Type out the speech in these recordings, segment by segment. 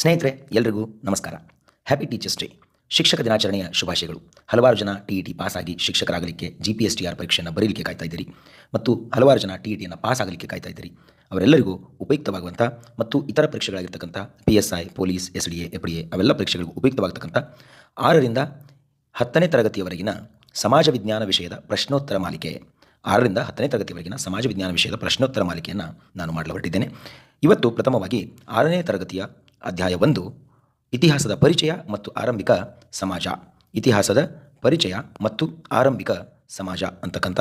ಸ್ನೇಹಿತರೆ, ಎಲ್ರಿಗೂ ನಮಸ್ಕಾರ. ಹ್ಯಾಪಿ ಟೀಚರ್ಸ್ ಡೇ ಶಿಕ್ಷಕ ದಿನಾಚರಣೆಯ ಶುಭಾಶಯಗಳು. ಹಲವಾರು ಜನ ಟಿ ಇ ಟಿ ಪಾಸ್ ಆಗಿ ಶಿಕ್ಷಕರಾಗಲಿಕ್ಕೆ G P S T R ಪರೀಕ್ಷೆಯನ್ನು ಬರೀಲಿಕ್ಕೆ ಕಾಯ್ತಾ ಇದ್ದೀರಿ ಮತ್ತು ಹಲವಾರು ಜನ ಟಿ ಇ ಟಿಯನ್ನು ಪಾಸ್ ಆಗಲಿಕ್ಕೆ ಕಾಯ್ತಾ ಇದ್ದೀರಿ. ಅವರೆಲ್ಲರಿಗೂ ಉಪಯುಕ್ತವಾಗುವಂಥ ಮತ್ತು ಇತರ ಪರೀಕ್ಷೆಗಳಾಗಿರ್ತಕ್ಕಂಥ P S I police S D A F D A ಅವೆಲ್ಲ ಪರೀಕ್ಷೆಗಳಿಗೂ ಉಪಯುಕ್ತವಾಗತಕ್ಕಂಥ ಆರರಿಂದ ಹತ್ತನೇ ತರಗತಿಯವರೆಗಿನ ಸಮಾಜ ವಿಜ್ಞಾನ ವಿಷಯದ ಪ್ರಶ್ನೋತ್ತರ ಮಾಲಿಕೆ, ಆರರಿಂದ ಹತ್ತನೇ ತರಗತಿವರೆಗಿನ ಸಮಾಜ ವಿಜ್ಞಾನ ವಿಷಯದ ಪ್ರಶ್ನೋತ್ತರ ಮಾಲಿಕೆಯನ್ನು ನಾನು ಮಾಡಲು ಹೊರಟಿದ್ದೇನೆ. ಇವತ್ತು ಪ್ರಥಮವಾಗಿ ಆರನೇ ತರಗತಿಯ ಅಧ್ಯಾಯ ಒಂದು, ಇತಿಹಾಸದ ಪರಿಚಯ ಮತ್ತು ಆರಂಭಿಕ ಸಮಾಜ. ಇತಿಹಾಸದ ಪರಿಚಯ ಮತ್ತು ಆರಂಭಿಕ ಸಮಾಜ ಅಂತಕ್ಕಂಥ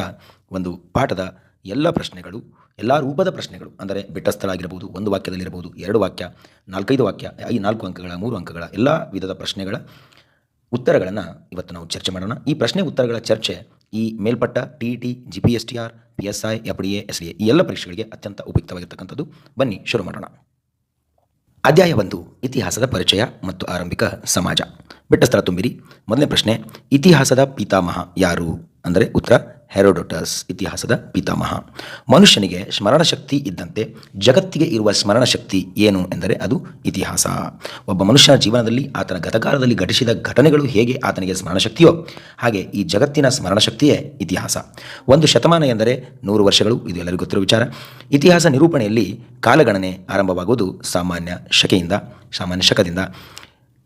ಒಂದು ಪಾಠದ ಎಲ್ಲ ಪ್ರಶ್ನೆಗಳು, ಎಲ್ಲ ರೂಪದ ಪ್ರಶ್ನೆಗಳು, ಅಂದರೆ ಬಿಟ್ಟ ಸ್ಥಳ ಆಗಿರಬಹುದು ಒಂದು ವಾಕ್ಯದಲ್ಲಿರ್ಬೋದು, ಎರಡು ವಾಕ್ಯ, ನಾಲ್ಕೈದು ವಾಕ್ಯ ಐ ನಾಲ್ಕು ಅಂಕಗಳ, ಮೂರು ಅಂಕಗಳ, ಎಲ್ಲ ವಿಧದ ಪ್ರಶ್ನೆಗಳ ಉತ್ತರಗಳನ್ನು ಇವತ್ತು ನಾವು ಚರ್ಚೆ ಮಾಡೋಣ. ಈ ಪ್ರಶ್ನೆ ಉತ್ತರಗಳ ಚರ್ಚೆ ಈ ಮೇಲ್ಪಟ್ಟ T E T, G P S T R, P S I, F D A, S A, ಈ ಎಲ್ಲ ಪರೀಕ್ಷೆಗಳಿಗೆ ಅತ್ಯಂತ ಉಪಯುಕ್ತವಾಗಿರ್ತಕ್ಕಂಥದ್ದು. ಬನ್ನಿ ಶುರು ಮಾಡೋಣ. ಅಧ್ಯಾಯ ಒಂದು, ಇತಿಹಾಸದ ಪರಿಚಯ ಮತ್ತು ಆರಂಭಿಕ ಸಮಾಜ. ಬಿಟ್ಟ ಸ್ಥಳ ತುಂಬಿರಿ. ಮೊದಲನೇ ಪ್ರಶ್ನೆ, ಇತಿಹಾಸದ ಪಿತಾಮಹ ಯಾರು? ಅಂದರೆ ಉತ್ತರ ಹೆರೋಡೋಟಸ್ ಇತಿಹಾಸದ ಪಿತಾಮಹ. ಮನುಷ್ಯನಿಗೆ ಸ್ಮರಣ ಶಕ್ತಿ ಇದ್ದಂತೆ ಜಗತ್ತಿಗೆ ಇರುವ ಸ್ಮರಣ ಶಕ್ತಿ ಏನು ಎಂದರೆ ಅದು ಇತಿಹಾಸ. ಒಬ್ಬ ಮನುಷ್ಯನ ಜೀವನದಲ್ಲಿ ಆತನ ಗತಕಾಲದಲ್ಲಿ ಘಟಿಸಿದ ಘಟನೆಗಳು ಹೇಗೆ ಆತನಿಗೆ ಸ್ಮರಣ ಶಕ್ತಿಯೋ ಹಾಗೆ ಈ ಜಗತ್ತಿನ ಸ್ಮರಣ ಶಕ್ತಿಯೇ ಇತಿಹಾಸ. ಒಂದು ಶತಮಾನ ಎಂದರೆ ನೂರು ವರ್ಷಗಳು, ಇದು ಎಲ್ಲರಿಗೂ ಗೊತ್ತಿರುವ ವಿಚಾರ. ಇತಿಹಾಸ ನಿರೂಪಣೆಯಲ್ಲಿ ಕಾಲಗಣನೆ ಆರಂಭವಾಗುವುದು ಸಾಮಾನ್ಯ ಶಕೆಯಿಂದ, ಸಾಮಾನ್ಯ ಶಕದಿಂದ.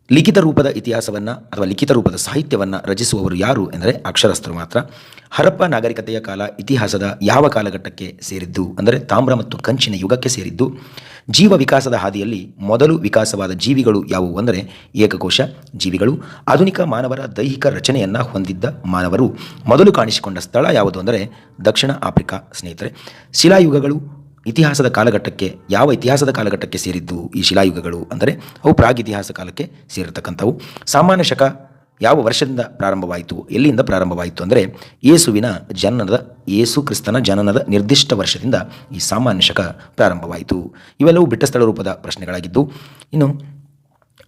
ಲಿಖಿತ ರೂಪದ ಇತಿಹಾಸವನ್ನು ಅಥವಾ ಲಿಖಿತ ರೂಪದ ಸಾಹಿತ್ಯವನ್ನು ರಚಿಸುವವರು ಯಾರು ಎಂದರೆ ಅಕ್ಷರಸ್ಥರು ಮಾತ್ರ. ಹರಪ್ಪ ನಾಗರಿಕತೆಯ ಕಾಲ ಇತಿಹಾಸದ ಯಾವ ಕಾಲಘಟ್ಟಕ್ಕೆ ಸೇರಿದ್ದು ಅಂದರೆ ತಾಮ್ರ ಮತ್ತು ಕಂಚಿನ ಯುಗಕ್ಕೆ ಸೇರಿದ್ದು. ಜೀವ ವಿಕಾಸದ ಹಾದಿಯಲ್ಲಿ ಮೊದಲು ವಿಕಾಸವಾದ ಜೀವಿಗಳು ಯಾವುವು ಅಂದರೆ ಏಕಕೋಶ, ಜೀವಿಗಳು. ಆಧುನಿಕ ಮಾನವರ ದೈಹಿಕ ರಚನೆಯನ್ನು ಹೊಂದಿದ್ದ ಮಾನವರು. ಮೊದಲು ಕಾಣಿಸಿಕೊಂಡ ಸ್ಥಳ ಯಾವುದು ಅಂದರೆ ದಕ್ಷಿಣ ಆಫ್ರಿಕಾ ಸ್ನೇಹಿತರೆ. ಶಿಲಾಯುಗಗಳು ಇತಿಹಾಸದ ಕಾಲಘಟ್ಟಕ್ಕೆ, ಯಾವ ಇತಿಹಾಸದ ಕಾಲಘಟ್ಟಕ್ಕೆ ಸೇರಿದ್ದು ಈ ಶಿಲಾಯುಗಗಳು ಅಂದರೆ ಅವು ಪ್ರಾಗ್ ಇತಿಹಾಸ ಕಾಲಕ್ಕೆ ಸೇರಿರ್ತಕ್ಕಂಥವು ಸಾಮಾನ್ಯ ಶಕ ಯಾವ ವರ್ಷದಿಂದ ಪ್ರಾರಂಭವಾಯಿತು, ಎಲ್ಲಿಂದ ಪ್ರಾರಂಭವಾಯಿತು ಅಂದರೆ ಯೇಸುವಿನ ಜನನದ ಯೇಸು ಕ್ರಿಸ್ತನ ಜನನದ ನಿರ್ದಿಷ್ಟ ವರ್ಷದಿಂದ ಈ ಸಾಮಾನ್ಯ ಶಕ ಪ್ರಾರಂಭವಾಯಿತು. ಇವೆಲ್ಲವೂ ಬಿಟ್ಟ ಸ್ಥಳ ರೂಪದ ಪ್ರಶ್ನೆಗಳಾಗಿದ್ದು, ಇನ್ನು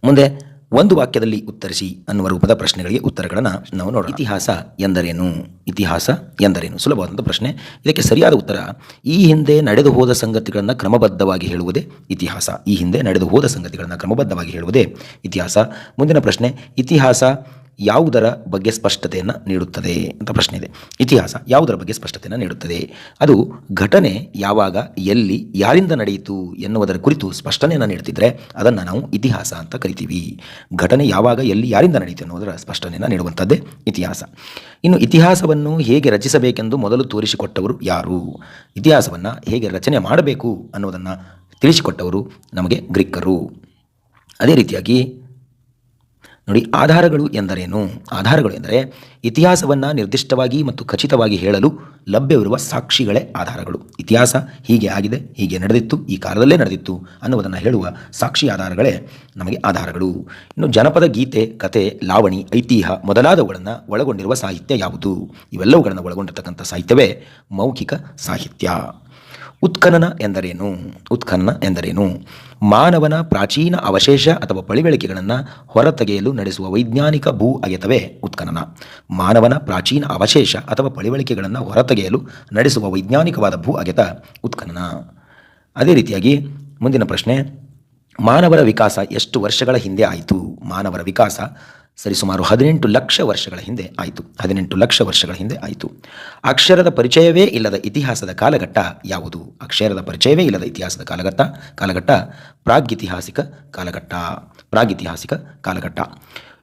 ಮುಂದೆ ಒಂದು ವಾಕ್ಯದಲ್ಲಿ ಉತ್ತರಿಸಿ ಅನ್ನುವ ರೂಪದ ಪ್ರಶ್ನೆಗಳಿಗೆ ಉತ್ತರಗಳನ್ನು ನಾವು ನೋಡೋಣ. ಇತಿಹಾಸ ಎಂದರೇನು? ಇತಿಹಾಸ ಎಂದರೇನು? ಸುಲಭವಾದಂಥ ಪ್ರಶ್ನೆ. ಇದಕ್ಕೆ ಸರಿಯಾದ ಉತ್ತರ, ಈ ಹಿಂದೆ ನಡೆದು ಹೋದ ಸಂಗತಿಗಳನ್ನು ಕ್ರಮಬದ್ಧವಾಗಿ ಹೇಳುವುದೇ ಇತಿಹಾಸ. ಈ ಹಿಂದೆ ನಡೆದು ಹೋದ ಸಂಗತಿಗಳನ್ನು ಕ್ರಮಬದ್ಧವಾಗಿ ಹೇಳುವುದೇ ಇತಿಹಾಸ. ಮುಂದಿನ ಪ್ರಶ್ನೆ, ಇತಿಹಾಸ ಯಾವುದರ ಬಗ್ಗೆ ಸ್ಪಷ್ಟತೆಯನ್ನು ನೀಡುತ್ತದೆ ಅಂತ ಪ್ರಶ್ನೆ ಇದೆ. ಇತಿಹಾಸ ಯಾವುದರ ಬಗ್ಗೆ ಸ್ಪಷ್ಟತೆಯನ್ನು ನೀಡುತ್ತದೆ? ಅದು ಘಟನೆ ಯಾವಾಗ, ಎಲ್ಲಿ, ಯಾರಿಂದ ನಡೆಯಿತು ಎನ್ನುವುದರ ಕುರಿತು ಸ್ಪಷ್ಟನೆಯನ್ನು ನೀಡುತ್ತಿದ್ದರೆ ಅದನ್ನು ನಾವು ಇತಿಹಾಸ ಅಂತ ಕರಿತೀವಿ. ಘಟನೆ ಯಾವಾಗ, ಎಲ್ಲಿ, ಯಾರಿಂದ ನಡೆಯಿತು ಎನ್ನುವುದರ ಸ್ಪಷ್ಟನೆಯನ್ನು ನೀಡುವಂಥದ್ದೇ ಇತಿಹಾಸ. ಇನ್ನು ಇತಿಹಾಸವನ್ನು ಹೇಗೆ ರಚಿಸಬೇಕೆಂದು ಮೊದಲು ತೋರಿಸಿಕೊಟ್ಟವರು ಯಾರು? ಇತಿಹಾಸವನ್ನು ಹೇಗೆ ರಚನೆ ಮಾಡಬೇಕು ಅನ್ನೋದನ್ನು ತಿಳಿಸಿಕೊಟ್ಟವರು ನಮಗೆ ಗ್ರೀಕರು. ಅದೇ ರೀತಿಯಾಗಿ ನೋಡಿ, ಆಧಾರಗಳು ಎಂದರೇನು? ಆಧಾರಗಳು ಎಂದರೆ ಇತಿಹಾಸವನ್ನು ನಿರ್ದಿಷ್ಟವಾಗಿ ಮತ್ತು ಖಚಿತವಾಗಿ ಹೇಳಲು ಲಭ್ಯವಿರುವ ಸಾಕ್ಷಿಗಳೇ ಆಧಾರಗಳು. ಇತಿಹಾಸ ಹೀಗೆ ಆಗಿದೆ, ಹೀಗೆ ನಡೆದಿತ್ತು, ಈ ಕಾಲದಲ್ಲೇ ನಡೆದಿತ್ತು ಅನ್ನುವುದನ್ನು ಹೇಳುವ ಸಾಕ್ಷಿ ಆಧಾರಗಳೇ ನಮಗೆ ಆಧಾರಗಳು. ಇನ್ನು ಜನಪದ, ಗೀತೆ, ಕತೆ, ಲಾವಣಿ, ಐತಿಹ್ಯ ಮೊದಲಾದವುಗಳನ್ನು ಒಳಗೊಂಡಿರುವ ಸಾಹಿತ್ಯ ಯಾವುದು? ಇವೆಲ್ಲವುಗಳನ್ನು ಒಳಗೊಂಡಿರತಕ್ಕಂಥ ಸಾಹಿತ್ಯವೇ ಮೌಖಿಕ ಸಾಹಿತ್ಯ. ಉತ್ಖನನ ಎಂದರೇನು? ಉತ್ಖನನ ಎಂದರೇನು? ಮಾನವನ ಪ್ರಾಚೀನ ಅವಶೇಷ ಅಥವಾ ಪಳಿವಳಿಕೆಗಳನ್ನು ಹೊರತೆಗೆಯಲು ನಡೆಸುವ ವೈಜ್ಞಾನಿಕ ಭೂ ಅಗೆತವೇ ಉತ್ಖನನ. ಮಾನವನ ಪ್ರಾಚೀನ ಅವಶೇಷ ಅಥವಾ ಪಳಿವಳಿಕೆಗಳನ್ನು ಹೊರತೆಗೆಯಲು ನಡೆಸುವ ವೈಜ್ಞಾನಿಕವಾದ ಭೂ ಅಗೆತ ಉತ್ಖನನ. ಅದೇ ರೀತಿಯಾಗಿ ಮುಂದಿನ ಪ್ರಶ್ನೆ, ಮಾನವರ ವಿಕಾಸ ಎಷ್ಟು ವರ್ಷಗಳ ಹಿಂದೆ ಆಯಿತು? ಮಾನವರ ವಿಕಾಸ ಸರಿಸುಮಾರು ಹದಿನೆಂಟು ಲಕ್ಷ ವರ್ಷಗಳ ಹಿಂದೆ ಆಯಿತು. ಹದಿನೆಂಟು ಲಕ್ಷ ವರ್ಷಗಳ ಹಿಂದೆ ಆಯಿತು. ಅಕ್ಷರದ ಪರಿಚಯವೇ ಇಲ್ಲದ ಇತಿಹಾಸದ ಕಾಲಘಟ್ಟ ಯಾವುದು? ಅಕ್ಷರದ ಪರಿಚಯವೇ ಇಲ್ಲದ ಇತಿಹಾಸದ ಕಾಲಘಟ್ಟ? ಕಾಲಘಟ್ಟ ಪ್ರಾಗಿತಿಹಾಸಿಕ ಕಾಲಘಟ್ಟ. ಪ್ರಾಗಿತಿಹಾಸಿಕ ಕಾಲಘಟ್ಟ.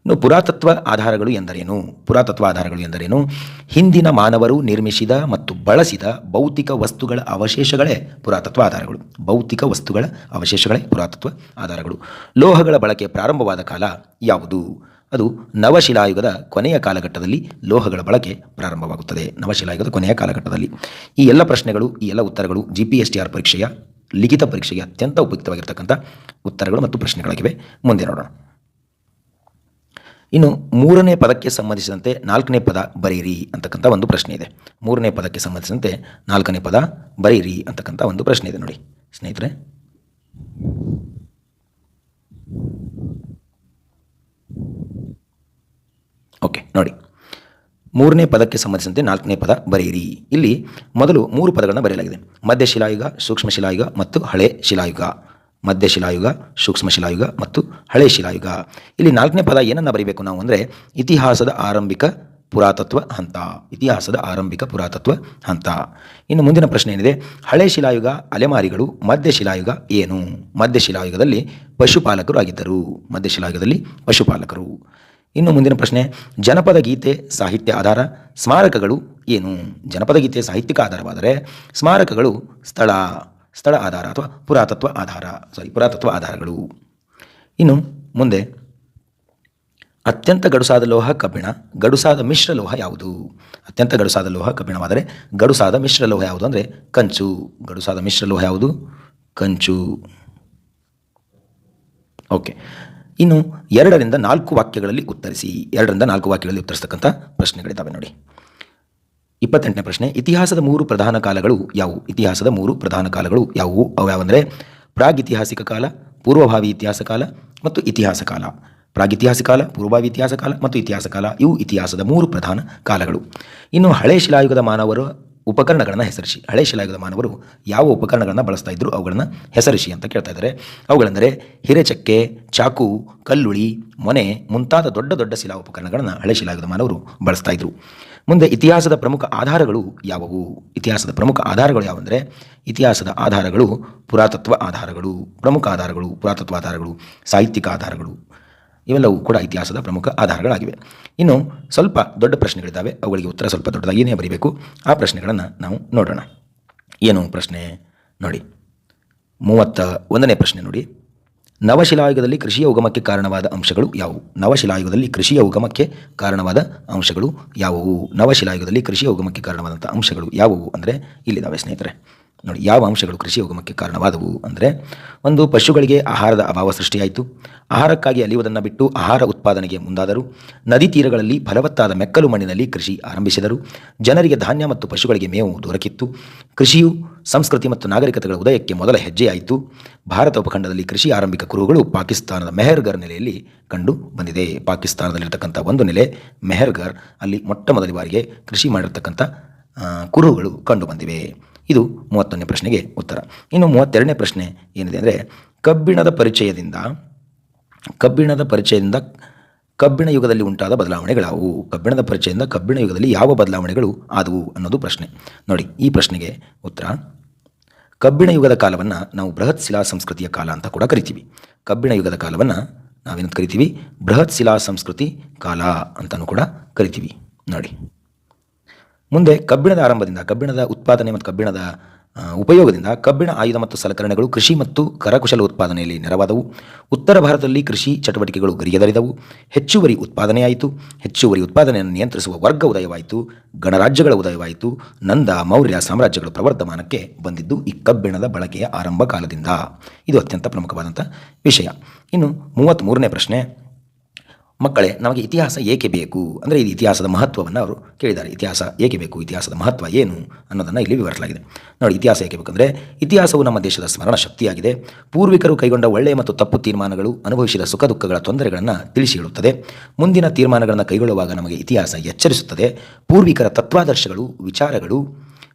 ಇನ್ನು ಪುರಾತತ್ವ ಆಧಾರಗಳು ಎಂದರೇನು? ಪುರಾತತ್ವ ಆಧಾರಗಳು ಎಂದರೇನು? ಹಿಂದಿನ ಮಾನವರು ನಿರ್ಮಿಸಿದ ಮತ್ತು ಬಳಸಿದ ಭೌತಿಕ ವಸ್ತುಗಳ ಅವಶೇಷಗಳೇ ಪುರಾತತ್ವ ಆಧಾರಗಳು. ಭೌತಿಕ ವಸ್ತುಗಳ ಅವಶೇಷಗಳೇ ಪುರಾತತ್ವ ಆಧಾರಗಳು. ಲೋಹಗಳ ಬಳಕೆ ಪ್ರಾರಂಭವಾದ ಕಾಲ ಯಾವುದು? ಅದು ನವಶಿಲಾಯುಗದ ಕೊನೆಯ ಕಾಲಘಟ್ಟದಲ್ಲಿ ಲೋಹಗಳ ಬಳಕೆ ಪ್ರಾರಂಭವಾಗುತ್ತದೆ. ನವಶಿಲಾಯುಗದ ಕೊನೆಯ ಕಾಲಘಟ್ಟದಲ್ಲಿ ಈ ಎಲ್ಲ ಪ್ರಶ್ನೆಗಳು, ಈ ಎಲ್ಲ ಉತ್ತರಗಳು G P S T R ಪರೀಕ್ಷೆಯ, ಲಿಖಿತ ಪರೀಕ್ಷೆಗೆ ಅತ್ಯಂತ ಉಪಯುಕ್ತವಾಗಿರ್ತಕ್ಕಂಥ ಉತ್ತರಗಳು ಮತ್ತು ಪ್ರಶ್ನೆಗಳಾಗಿವೆ. ಮುಂದೆ ನೋಡೋಣ. ಇನ್ನು ಮೂರನೇ ಪದಕ್ಕೆ ಸಂಬಂಧಿಸಿದಂತೆ ನಾಲ್ಕನೇ ಪದ ಬರೀರಿ ಅಂತಕ್ಕಂಥ ಒಂದು ಪ್ರಶ್ನೆ ಇದೆ. ಮೂರನೇ ಪದಕ್ಕೆ ಸಂಬಂಧಿಸಿದಂತೆ ನಾಲ್ಕನೇ ಪದ ಬರೀರಿ ಅಂತಕ್ಕಂಥ ಒಂದು ಪ್ರಶ್ನೆ ಇದೆ ನೋಡಿ. ಸ್ನೇಹಿತರೆ. ಓಕೆ, ನೋಡಿ. ಮೂರನೇ ಪದಕ್ಕೆ ಸಂಬಂಧಿಸಿದಂತೆ ನಾಲ್ಕನೇ ಪದ ಬರೆಯಿರಿ. ಇಲ್ಲಿ ಮೊದಲು ಮೂರು ಪದಗಳನ್ನು ಬರೆಯಲಾಗಿದೆ. ಮಧ್ಯ ಶಿಲಾಯುಗ, ಸೂಕ್ಷ್ಮ ಶಿಲಾಯುಗ ಮತ್ತು ಹಳೆ ಶಿಲಾಯುಗ. ಮಧ್ಯ ಶಿಲಾಯುಗ, ಸೂಕ್ಷ್ಮ ಶಿಲಾಯುಗ ಮತ್ತು ಹಳೆ ಶಿಲಾಯುಗ. ಇಲ್ಲಿ ನಾಲ್ಕನೇ ಪದ ಏನನ್ನು ಬರೀಬೇಕು ನಾವು ಅಂದರೆ ಇತಿಹಾಸದ ಆರಂಭಿಕ ಪುರಾತತ್ವ ಹಂತ. ಇತಿಹಾಸದ ಆರಂಭಿಕ ಪುರಾತತ್ವ ಹಂತ. ಇನ್ನು ಮುಂದಿನ ಪ್ರಶ್ನೆ ಏನಿದೆ? ಹಳೆ ಶಿಲಾಯುಗ, ಅಲೆಮಾರಿಗಳು, ಮಧ್ಯ ಶಿಲಾಯುಗ ಏನು? ಮಧ್ಯ ಶಿಲಾಯುಗದಲ್ಲಿ ಪಶುಪಾಲಕರು ಆಗಿದ್ದರು. ಮಧ್ಯ ಶಿಲಾಯುಗದಲ್ಲಿ ಪಶುಪಾಲಕರು. ಇನ್ನು ಮುಂದಿನ ಪ್ರಶ್ನೆ, ಜನಪದ ಗೀತೆ ಸಾಹಿತ್ಯ ಆಧಾರ, ಸ್ಮಾರಕಗಳು ಏನು? ಜನಪದ ಗೀತೆ ಸಾಹಿತ್ಯಿಕ ಆಧಾರವಾದರೆ ಸ್ಮಾರಕಗಳು ಸ್ಥಳ ಸ್ಥಳ ಆಧಾರ ಅಥವಾ ಪುರಾತತ್ವ ಆಧಾರ ಸಾರಿ ಪುರಾತತ್ವ ಆಧಾರಗಳು. ಇನ್ನು ಮುಂದೆ, ಅತ್ಯಂತ ಗಡುಸಾದ ಲೋಹ ಕಬ್ಬಿಣ, ಗಡುಸಾದ ಮಿಶ್ರ ಲೋಹ ಯಾವುದು? ಅತ್ಯಂತ ಗಡುಸಾದ ಲೋಹ ಕಬ್ಬಿಣವಾದರೆ ಗಡುಸಾದ ಮಿಶ್ರ ಲೋಹ ಯಾವುದು ಅಂದರೆ ಕಂಚು. ಗಡುಸಾದ ಮಿಶ್ರ ಲೋಹ ಯಾವುದು? ಕಂಚು. ಓಕೆ. ಇನ್ನು ಎರಡರಿಂದ ನಾಲ್ಕು ವಾಕ್ಯಗಳಲ್ಲಿ ಉತ್ತರಿಸಿ. ಎರಡರಿಂದ ನಾಲ್ಕು ವಾಕ್ಯಗಳಲ್ಲಿ ಉತ್ತರಿಸತಕ್ಕಂಥ ಪ್ರಶ್ನೆಗಳಿದ್ದಾವೆ ನೋಡಿ. ಇಪ್ಪತ್ತೆಂಟನೇ ಪ್ರಶ್ನೆ, ಇತಿಹಾಸದ ಮೂರು ಪ್ರಧಾನ ಕಾಲಗಳು ಯಾವುವು? ಇತಿಹಾಸದ ಮೂರು ಪ್ರಧಾನ ಕಾಲಗಳು ಯಾವುವು? ಅವು ಯಾವಂದರೆ, ಪ್ರಾಗಿತಿಹಾಸಿಕ ಕಾಲ, ಪೂರ್ವಭಾವಿ ಇತಿಹಾಸ ಕಾಲ ಮತ್ತು ಇತಿಹಾಸ ಕಾಲ. ಪ್ರಾಗಿತಿಹಾಸಿಕ ಕಾಲ, ಪೂರ್ವಭಾವಿ ಇತಿಹಾಸ ಕಾಲ ಮತ್ತು ಇತಿಹಾಸ ಕಾಲ, ಇವು ಇತಿಹಾಸದ ಮೂರು ಪ್ರಧಾನ ಕಾಲಗಳು. ಇನ್ನು ಹಳೆ ಶಿಲಾಯುಗದ ಮಾನವರು ಉಪಕರಣಗಳನ್ನು ಹೆಸರಿಸಿ. ಹಳೆ ಶಿಲಾಯುಗದ ಮಾನವರು ಯಾವ ಉಪಕರಣಗಳನ್ನು ಬಳಸ್ತಾ ಇದ್ದರು ಅವುಗಳನ್ನು ಹೆಸರಿಸಿ ಅಂತ ಕೇಳ್ತಾ ಇದ್ದಾರೆ ಅವುಗಳೆಂದರೆ ಹಿರೆಚಕ್ಕೆ, ಚಾಕು, ಕಲ್ಲುಳಿ, ಮೊನೆ ಮುಂತಾದ ದೊಡ್ಡ ದೊಡ್ಡ ಶಿಲಾ ಉಪಕರಣಗಳನ್ನು ಹಳೆ ಶಿಲಾಯುಗದ ಮಾನವರು ಬಳಸ್ತಾ ಇದ್ದರು ಮುಂದೆ ಇತಿಹಾಸದ ಪ್ರಮುಖ ಆಧಾರಗಳು ಯಾವುವು? ಇತಿಹಾಸದ ಪ್ರಮುಖ ಆಧಾರಗಳು ಯಾವಂದರೆ ಇತಿಹಾಸದ ಆಧಾರಗಳು ಪುರಾತತ್ವ ಆಧಾರಗಳು, ಪ್ರಮುಖ ಆಧಾರಗಳು, ಪುರಾತತ್ವ ಆಧಾರಗಳು, ಸಾಹಿತ್ಯಿಕ ಆಧಾರಗಳು. ಇವೆಲ್ಲವೂ ಕೂಡ ಇತಿಹಾಸದ ಪ್ರಮುಖ ಆಧಾರಗಳಾಗಿವೆ. ಇನ್ನು ಸ್ವಲ್ಪ ದೊಡ್ಡ ಪ್ರಶ್ನೆಗಳಿದ್ದಾವೆ. ಅವುಗಳಿಗೆ ಉತ್ತರ ಸ್ವಲ್ಪ ದೊಡ್ಡದಾಗಿಯೇ ಬರೀಬೇಕು. ಆ ಪ್ರಶ್ನೆಗಳನ್ನು ನಾವು ನೋಡೋಣ. ಏನು ಪ್ರಶ್ನೆ? ನೋಡಿ. ಮೂವತ್ತ ಒಂದನೇ ಪ್ರಶ್ನೆ ನೋಡಿ. ನವಶಿಲಾಯುಗದಲ್ಲಿ ಕೃಷಿಯ ಉಗಮಕ್ಕೆ ಕಾರಣವಾದ ಅಂಶಗಳು ಯಾವುವು? ನವಶಿಲಾಯುಗದಲ್ಲಿ ಕೃಷಿಯ ಉಗಮಕ್ಕೆ ಕಾರಣವಾದ ಅಂಶಗಳು ಯಾವುವು? ನವಶಿಲಾಯುಗದಲ್ಲಿ ಕೃಷಿಯ ಉಗಮಕ್ಕೆ ಕಾರಣವಾದಂಥ ಅಂಶಗಳು ಯಾವುವು? ಅಂದರೆ ಇಲ್ಲಿದ್ದಾವೆ ಸ್ನೇಹಿತರೆ ನೋಡಿ, ಯಾವ ಅಂಶಗಳು ಕೃಷಿ ಉಗಮಕ್ಕೆ ಕಾರಣವಾದವು ಅಂದರೆ, ಒಂದು ಪಶುಗಳಿಗೆ ಆಹಾರದ ಅಭಾವ ಸೃಷ್ಟಿಯಾಯಿತು. ಆಹಾರಕ್ಕಾಗಿ ಅಲಿಯುವುದನ್ನು ಬಿಟ್ಟು ಆಹಾರ ಉತ್ಪಾದನೆಗೆ ಮುಂದಾದರು. ನದಿ ತೀರಗಳಲ್ಲಿ ಫಲವತ್ತಾದ ಮೆಕ್ಕಲು ಮಣ್ಣಿನಲ್ಲಿ ಕೃಷಿ ಆರಂಭಿಸಿದರು. ಜನರಿಗೆ ಧಾನ್ಯ ಮತ್ತು ಪಶುಗಳಿಗೆ ಮೇವು ದೊರಕಿತ್ತು. ಕೃಷಿಯು ಸಂಸ್ಕೃತಿ ಮತ್ತು ನಾಗರಿಕತೆಗಳ ಉದಯಕ್ಕೆ ಮೊದಲ ಹೆಜ್ಜೆಯಾಯಿತು. ಭಾರತ ಉಪಖಂಡದಲ್ಲಿ ಕೃಷಿ ಆರಂಭಿಕ ಕುರುಹುಗಳು ಪಾಕಿಸ್ತಾನದ ಮೆಹರ್ಗರ್ ನೆಲೆಯಲ್ಲಿ ಕಂಡು ಬಂದಿದೆ. ಪಾಕಿಸ್ತಾನದಲ್ಲಿರತಕ್ಕಂಥ ಒಂದು ನೆಲೆ ಮೆಹರ್ಗರ್ ಅಲ್ಲಿ ಮೊಟ್ಟ ಮೊದಲ ಬಾರಿಗೆ ಕೃಷಿ ಮಾಡಿರ್ತಕ್ಕಂಥ ಕುರುಗಳು ಕುರುಹುಗಳು ಕಂಡು ಬಂದಿವೆ. ಇದು ಮೂವತ್ತೊಂದನೇ ಪ್ರಶ್ನೆಗೆ ಉತ್ತರ. ಇನ್ನು ಮೂವತ್ತೆರಡನೇ ಪ್ರಶ್ನೆ ಏನಿದೆ ಅಂದರೆ, ಕಬ್ಬಿಣದ ಪರಿಚಯದಿಂದ ಕಬ್ಬಿಣದ ಪರಿಚಯದಿಂದ ಕಬ್ಬಿಣ ಯುಗದಲ್ಲಿ ಉಂಟಾದ ಬದಲಾವಣೆಗಳಾವು? ಕಬ್ಬಿಣದ ಪರಿಚಯದಿಂದ ಕಬ್ಬಿಣ ಯುಗದಲ್ಲಿ ಯಾವ ಬದಲಾವಣೆಗಳು ಆದವು ಅನ್ನೋದು ಪ್ರಶ್ನೆ. ನೋಡಿ, ಈ ಪ್ರಶ್ನೆಗೆ ಉತ್ತರ. ಕಬ್ಬಿಣ ಯುಗದ ಕಾಲವನ್ನು ನಾವು ಬೃಹತ್ ಶಿಲಾ ಸಂಸ್ಕೃತಿಯ ಕಾಲ ಅಂತ ಕೂಡ ಕರಿತೀವಿ. ಕಬ್ಬಿಣ ಯುಗದ ಕಾಲವನ್ನು ನಾವೇನಂತ ಕರಿತೀವಿ? ಬೃಹತ್ ಶಿಲಾ ಸಂಸ್ಕೃತಿ ಕಾಲ ಅಂತಲೂ ಕೂಡ ಕರಿತೀವಿ. ನೋಡಿ. ಮುಂದೆ ಕಬ್ಬಿಣದ ಆರಂಭದಿಂದ, ಕಬ್ಬಿಣದ ಉತ್ಪಾದನೆ ಮತ್ತು ಕಬ್ಬಿಣದ ಉಪಯೋಗದಿಂದ ಕಬ್ಬಿಣ, ಆಯುಧ ಮತ್ತು ಸಲಕರಣೆಗಳು ಕೃಷಿ ಮತ್ತು ಕರಕುಶಲ ಉತ್ಪಾದನೆಯಲ್ಲಿ ನೆರವಾದವು. ಉತ್ತರ ಭಾರತದಲ್ಲಿ ಕೃಷಿ ಚಟುವಟಿಕೆಗಳು ಗರಿಯದರಿದವು ಹೆಚ್ಚುವರಿ ಉತ್ಪಾದನೆಯಾಯಿತು ಹೆಚ್ಚುವರಿ ಉತ್ಪಾದನೆಯನ್ನು ನಿಯಂತ್ರಿಸುವ ವರ್ಗ ಉದಯವಾಯಿತು. ಗಣರಾಜ್ಯಗಳ ಉದಯವಾಯಿತು. ನಂದ, ಮೌರ್ಯ ಸಾಮ್ರಾಜ್ಯಗಳು ಪ್ರವರ್ಧಮಾನಕ್ಕೆ ಬಂದಿದ್ದು ಈ ಕಬ್ಬಿಣದ ಬಳಕೆಯ ಆರಂಭ ಕಾಲದಿಂದ ಇದು ಅತ್ಯಂತ ಪ್ರಮುಖವಾದಂಥ ವಿಷಯ. ಇನ್ನು ಮೂವತ್ತ್ಮೂರನೇ ಪ್ರಶ್ನೆ. ಮಕ್ಕಳೇ, ನಮಗೆ ಇತಿಹಾಸ ಏಕೆ ಬೇಕು? ಅಂದರೆ ಇದು ಇತಿಹಾಸದ ಮಹತ್ವವನ್ನು ಅವರು ಕೇಳಿದ್ದಾರೆ. ಇತಿಹಾಸ ಏಕೆ ಬೇಕು? ಇತಿಹಾಸದ ಮಹತ್ವ ಏನು ಅನ್ನೋದನ್ನು ಇಲ್ಲಿ ವಿವರಿಸಲಾಗಿದೆ. ನೋಡಿ, ಇತಿಹಾಸ ಏಕೆ ಬೇಕಂದರೆ ಇತಿಹಾಸವು ನಮ್ಮ ದೇಶದ ಸ್ಮರಣ ಶಕ್ತಿಯಾಗಿದೆ. ಪೂರ್ವಿಕರು ಕೈಗೊಂಡ ಒಳ್ಳೆಯ ಮತ್ತು ತಪ್ಪು ತೀರ್ಮಾನಗಳು ಅನುಭವಿಸಿದ ಸುಖ ದುಃಖಗಳ ತೊಂದರೆಗಳನ್ನು ತಿಳಿಸಿ ಹೇಳುತ್ತದೆ. ಮುಂದಿನ ತೀರ್ಮಾನಗಳನ್ನು ಕೈಗೊಳ್ಳುವಾಗ ನಮಗೆ ಇತಿಹಾಸ ಎಚ್ಚರಿಸುತ್ತದೆ. ಪೂರ್ವಿಕರ ತತ್ವಾದರ್ಶಗಳು, ವಿಚಾರಗಳು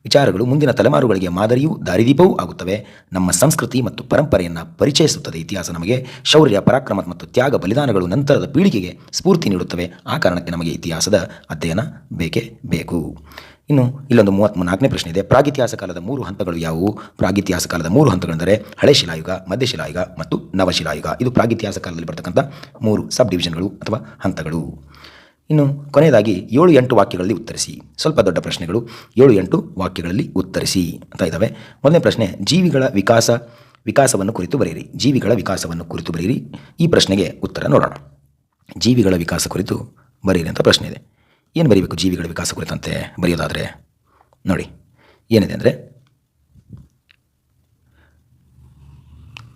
ವಿಚಾರಗಳು ಮುಂದಿನ ತಲೆಮಾರುಗಳಿಗೆ ಮಾದರಿಯೂ, ದಾರಿದೀಪವೂ ಆಗುತ್ತವೆ. ನಮ್ಮ ಸಂಸ್ಕೃತಿ ಮತ್ತು ಪರಂಪರೆಯನ್ನು ಪರಿಚಯಿಸುತ್ತದೆ ಇತಿಹಾಸ ನಮಗೆ. ಶೌರ್ಯ, ಪರಾಕ್ರಮ ಮತ್ತು ತ್ಯಾಗ ಬಲಿದಾನಗಳು ನಂತರದ ಪೀಳಿಗೆಗೆ ಸ್ಫೂರ್ತಿ ನೀಡುತ್ತವೆ. ಆ ಕಾರಣಕ್ಕೆ ನಮಗೆ ಇತಿಹಾಸದ ಅಧ್ಯಯನ ಬೇಕೇ ಬೇಕು. ಇನ್ನು ಇಲ್ಲೊಂದು ಮೂವತ್ತ್ ನಾಲ್ಕನೇ ಪ್ರಶ್ನೆ ಇದೆ. ಪ್ರಾಗಿತಿಹಾಸ ಕಾಲದ ಮೂರು ಹಂತಗಳು ಯಾವುವು? ಪ್ರಾಗಿತಿಹಾಸ ಕಾಲದ ಮೂರು ಹಂತಗಳೆಂದರೆ ಹಳೆ ಶಿಲಾಯುಗ ಮಧ್ಯಶಿಲಾಯುಗ ಮತ್ತು ನವಶಿಲಾಯುಗ ಇದು ಪ್ರಾಗಿತಿಹಾಸ ಕಾಲದಲ್ಲಿ ಬರ್ತಕ್ಕಂಥ ಮೂರು ಸಬ್ ಡಿವಿಷನ್ಗಳು ಅಥವಾ ಹಂತಗಳು. ಇನ್ನು ಕೊನೆಯದಾಗಿ ಏಳು ಎಂಟು ವಾಕ್ಯಗಳಲ್ಲಿ ಉತ್ತರಿಸಿ. ಸ್ವಲ್ಪ ದೊಡ್ಡ ಪ್ರಶ್ನೆಗಳು. ಏಳು ಎಂಟು ವಾಕ್ಯಗಳಲ್ಲಿ ಉತ್ತರಿಸಿ ಅಂತ ಇದ್ದಾವೆ ಮೊದಲನೇ ಪ್ರಶ್ನೆ, ಜೀವಿಗಳ ವಿಕಾಸ, ವಿಕಾಸವನ್ನು ಕುರಿತು ಬರೆಯಿರಿ. ಜೀವಿಗಳ ವಿಕಾಸವನ್ನು ಕುರಿತು ಬರೆಯಿರಿ. ಈ ಪ್ರಶ್ನೆಗೆ ಉತ್ತರ ನೋಡೋಣ. ಜೀವಿಗಳ ವಿಕಾಸ ಕುರಿತು ಬರೆಯಿರಿ ಅಂತ ಪ್ರಶ್ನೆ ಇದೆ. ಏನು ಬರೀಬೇಕು ಜೀವಿಗಳ ವಿಕಾಸ ಕುರಿತಂತೆ ಬರೆಯೋದಾದರೆ? ನೋಡಿ, ಏನಿದೆ ಅಂದರೆ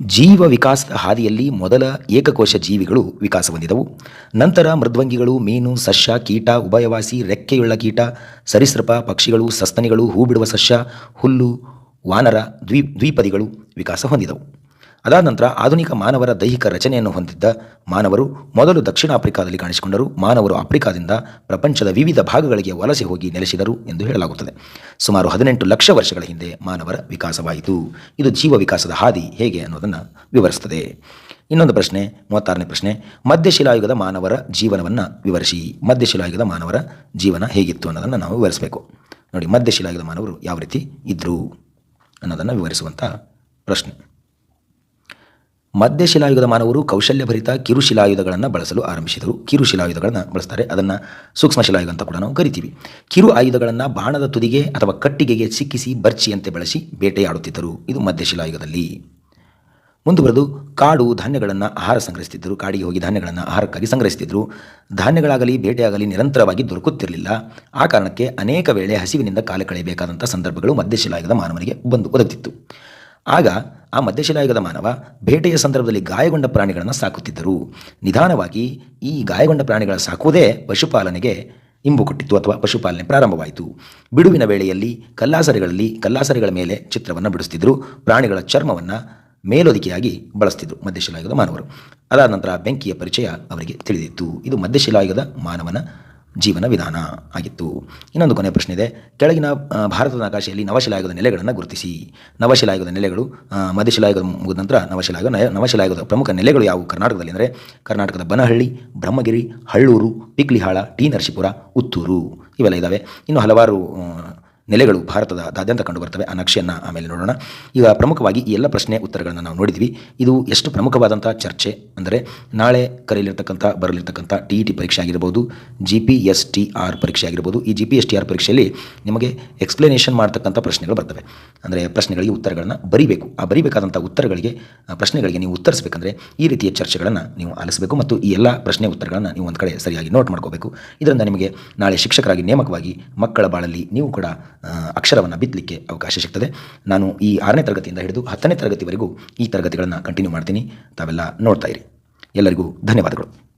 ಜೀವ ವಿಕಾಸದ ಹಾದಿಯಲ್ಲಿ ಮೊದಲ ಏಕಕೋಶ ಜೀವಿಗಳು ವಿಕಾಸ ಹೊಂದಿದವು. ನಂತರ ಮೃದ್ವಂಗಿಗಳು, ಮೀನು, ಸಸ್ಯ, ಕೀಟ, ಉಭಯವಾಸಿ, ರೆಕ್ಕೆಯುಳ್ಳ ಕೀಟ, ಸರಿಸೃಪ, ಪಕ್ಷಿಗಳು, ಸಸ್ತನಿಗಳು ಹೂ ಬಿಡುವ ಸಸ್ಯ, ಹುಲ್ಲು, ವಾನರ, ದ್ವೀ, ದ್ವೀಪದಿಗಳು ವಿಕಾಸ ಹೊಂದಿದವು. ಅದಾದ ನಂತರ ಆಧುನಿಕ ಮಾನವರ ದೈಹಿಕ ರಚನೆಯನ್ನು ಹೊಂದಿದ್ದ ಮಾನವರು ಮೊದಲು ದಕ್ಷಿಣ ಆಫ್ರಿಕಾದಲ್ಲಿ ಕಾಣಿಸಿಕೊಂಡರು. ಮಾನವರು ಆಫ್ರಿಕಾದಿಂದ ಪ್ರಪಂಚದ ವಿವಿಧ ಭಾಗಗಳಿಗೆ ವಲಸೆ ಹೋಗಿ ನೆಲೆಸಿದರು ಎಂದು ಹೇಳಲಾಗುತ್ತದೆ. ಸುಮಾರು ಹದಿನೆಂಟು ಲಕ್ಷ ವರ್ಷಗಳ ಹಿಂದೆ ಮಾನವರ ವಿಕಾಸವಾಯಿತು. ಇದು ಜೀವ ವಿಕಾಸದ ಹಾದಿ ಹೇಗೆ ಅನ್ನೋದನ್ನು ವಿವರಿಸುತ್ತದೆ. ಇನ್ನೊಂದು ಪ್ರಶ್ನೆ, ಮೂವತ್ತಾರನೇ ಪ್ರಶ್ನೆ. ಮಧ್ಯಶಿಲಾಯುಗದ ಮಾನವರ ಜೀವನವನ್ನು ವಿವರಿಸಿ. ಮಧ್ಯಶಿಲಾಯುಗದ ಮಾನವರ ಜೀವನ ಹೇಗಿತ್ತು ಅನ್ನೋದನ್ನು ನಾವು ವಿವರಿಸಬೇಕು. ನೋಡಿ ಮಧ್ಯಶಿಲಾಯುಗದ ಮಾನವರು ಯಾವ ರೀತಿ ಇದ್ದರು ಅನ್ನೋದನ್ನು ವಿವರಿಸುವಂಥ ಪ್ರಶ್ನೆ. ಮಧ್ಯಶಿಲಾಯುಗದ ಮಾನವರು ಕೌಶಲ್ಯಭರಿತ ಕಿರುಶಿಲಾಯುಧಗಳನ್ನು ಬಳಸಲು ಆರಂಭಿಸಿದರು. ಕಿರುಶಿಲಾಯುಧಗಳನ್ನು ಬಳಸ್ತಾರೆ. ಅದನ್ನು ಸೂಕ್ಷ್ಮ ಶಿಲಾಯುಧ ಅಂತ ಕೂಡ ನಾವು ಕರಿತೀವಿ. ಕಿರು ಆಯುಧಗಳನ್ನು ಬಾಣದ ತುದಿಗೆ ಅಥವಾ ಕಟ್ಟಿಗೆಗೆ ಸಿಕ್ಕಿಸಿ ಬರ್ಚಿಯಂತೆ ಬಳಸಿ ಬೇಟೆಯಾಡುತ್ತಿದ್ದರು. ಇದು ಮಧ್ಯಶಿಲಾಯುಗದಲ್ಲಿ ಮುಂದುವರೆದು ಕಾಡು ಧಾನ್ಯಗಳನ್ನು ಆಹಾರ ಸಂಗ್ರಹಿಸುತ್ತಿದ್ದರು. ಕಾಡಿಗೆ ಹೋಗಿ ಧಾನ್ಯಗಳನ್ನು ಆಹಾರಕ್ಕಾಗಿ ಸಂಗ್ರಹಿಸ್ತಿದ್ದರು ಧಾನ್ಯಗಳಾಗಲಿ, ಬೇಟೆಯಾಗಲಿ ನಿರಂತರವಾಗಿ ದೊರಕುತ್ತಿರಲಿಲ್ಲ. ಆ ಕಾರಣಕ್ಕೆ ಅನೇಕ ವೇಳೆ ಹಸಿವಿನಿಂದ ಕಾಲ ಕಳೆಯಬೇಕಾದಂಥ ಸಂದರ್ಭಗಳು ಮಧ್ಯಶಿಲಾಯುಗದ ಮಾನವನಿಗೆ ಬಂದು ಒದಗುತ್ತಿತ್ತು. ಆಗ ಆ ಮಧ್ಯಶಿಲಾಯುಗದ ಮಾನವ ಬೇಟೆಯ ಸಂದರ್ಭದಲ್ಲಿ ಗಾಯಗೊಂಡ ಪ್ರಾಣಿಗಳನ್ನು ಸಾಕುತ್ತಿದ್ದರು. ನಿಧಾನವಾಗಿ ಈ ಗಾಯಗೊಂಡ ಪ್ರಾಣಿಗಳ ಸಾಕುವುದೇ ಪಶುಪಾಲನೆಗೆ ಇಂಬು ಕೊಟ್ಟಿತ್ತು ಅಥವಾ ಪಶುಪಾಲನೆ ಪ್ರಾರಂಭವಾಯಿತು. ಬಿಡುವಿನ ವೇಳೆಯಲ್ಲಿ ಕಲ್ಲಾಸರೆಗಳಲ್ಲಿ ಕಲ್ಲಾಸರೆಗಳ ಮೇಲೆ ಚಿತ್ರವನ್ನು ಬಿಡಿಸ್ತಿದ್ರು. ಪ್ರಾಣಿಗಳ ಚರ್ಮವನ್ನು ಮೇಲೊದಿಕೆಯಾಗಿ ಬಳಸ್ತಿದ್ರು ಮಧ್ಯಶಿಲಾಯುಗದ ಮಾನವರು. ಅದಾದ ನಂತರ ಬೆಂಕಿಯ ಪರಿಚಯ ಅವರಿಗೆ ತಿಳಿದಿತ್ತು. ಇದು ಮಧ್ಯಶಿಲಾಯುಗದ ಮಾನವನ ಜೀವನ ವಿಧಾನ ಆಗಿತ್ತು. ಇನ್ನೊಂದು ಕೊನೆಯ ಪ್ರಶ್ನೆ ಇದೆ. ಕೆಳಗಿನ ಭಾರತದ ಆಕಾಶೆಯಲ್ಲಿ ನವಶಿಲಾಯುಗದ ನೆಲೆಗಳನ್ನು ಗುರುತಿಸಿ. ನವಶಿಲಾಯುಗದ ನೆಲೆಗಳು ಮಧ್ಯಶಿಲಾಯುಗದ ಮುಗಿದ ನಂತರ ನವಶಿಲಾಯುಗ ನವಶಿಲಾಯುಗದ ಪ್ರಮುಖ ನೆಲೆಗಳು ಯಾವುವು? ಕರ್ನಾಟಕದಲ್ಲಿ ಅಂದರೆ ಕರ್ನಾಟಕದ ಬನಹಳ್ಳಿ, ಬ್ರಹ್ಮಗಿರಿ, ಹಳ್ಳೂರು, ಪಿಕ್ಲಿಹಾಳ, ಟಿ ನರಸೀಪುರ, ಉತ್ತೂರು ಇವೆಲ್ಲ ಇದ್ದಾವೆ ಇನ್ನು ಹಲವಾರು ನೆಲೆಗಳು ಭಾರತದಾದ್ಯಂತ ಕಂಡುಬರ್ತವೆ. ಆ ನಕ್ಷೆಯನ್ನು ಆಮೇಲೆ ನೋಡೋಣ. ಈಗ ಪ್ರಮುಖವಾಗಿ ಈ ಎಲ್ಲ ಪ್ರಶ್ನೆ ಉತ್ತರಗಳನ್ನು ನಾವು ನೋಡಿದ್ವಿ. ಇದು ಎಷ್ಟು ಪ್ರಮುಖವಾದಂಥ ಚರ್ಚೆ? ಅಂದರೆ ನಾಳೆ ಕರೆಯಲಿರ್ತಕ್ಕಂಥ, ಬರಲಿರ್ತಕ್ಕಂಥ ಟಿ ಇ ಟಿ ಪರೀಕ್ಷೆ ಆಗಿರ್ಬೋದು G P S T R ಪರೀಕ್ಷೆ ಆಗಿರ್ಬೋದು, ಈ G P S T R ಪರೀಕ್ಷೆಯಲ್ಲಿ ನಿಮಗೆ ಎಕ್ಸ್ಪ್ಲನೇಷನ್ ಮಾಡ್ತಕ್ಕಂಥ ಪ್ರಶ್ನೆಗಳು ಬರ್ತವೆ. ಅಂದರೆ ಪ್ರಶ್ನೆಗಳಿಗೆ ಉತ್ತರಗಳನ್ನು ಬರೀಬೇಕು. ಆ ಬರೀಬೇಕಾದಂಥ ಉತ್ತರಗಳಿಗೆ ಪ್ರಶ್ನೆಗಳಿಗೆ ನೀವು ಉತ್ತರಿಸಬೇಕಂದ್ರೆ ಈ ರೀತಿಯ ಚರ್ಚೆಗಳನ್ನು ನೀವು ಆಲಿಸಬೇಕು ಮತ್ತು ಈ ಎಲ್ಲ ಪ್ರಶ್ನೆ ಉತ್ತರಗಳನ್ನು ನೀವು ಒಂದು ಕಡೆ ಸರಿಯಾಗಿ ನೋಟ್ ಮಾಡ್ಕೋಬೇಕು. ಇದರಿಂದ ನಿಮಗೆ ನಾಳೆ ಶಿಕ್ಷಕರಾಗಿ ನೇಮಕವಾಗಿ ಮಕ್ಕಳ ಬಾಳಲ್ಲಿ ನೀವು ಕೂಡ ಅಕ್ಷರವನ್ನು ಬಿತ್ತಲಿಕ್ಕೆ ಅವಕಾಶ ಸಿಗ್ತದೆ. ನಾನು ಈ ಆರನೇ ತರಗತಿಯಿಂದ ಹಿಡಿದು ಹತ್ತನೇ ತರಗತಿವರೆಗೂ ಈ ತರಗತಿಗಳನ್ನು ಕಂಟಿನ್ಯೂ ಮಾಡ್ತೀನಿ. ತಾವೆಲ್ಲ ನೋಡ್ತಾ ಇರಿ. ಎಲ್ಲರಿಗೂ ಧನ್ಯವಾದಗಳು.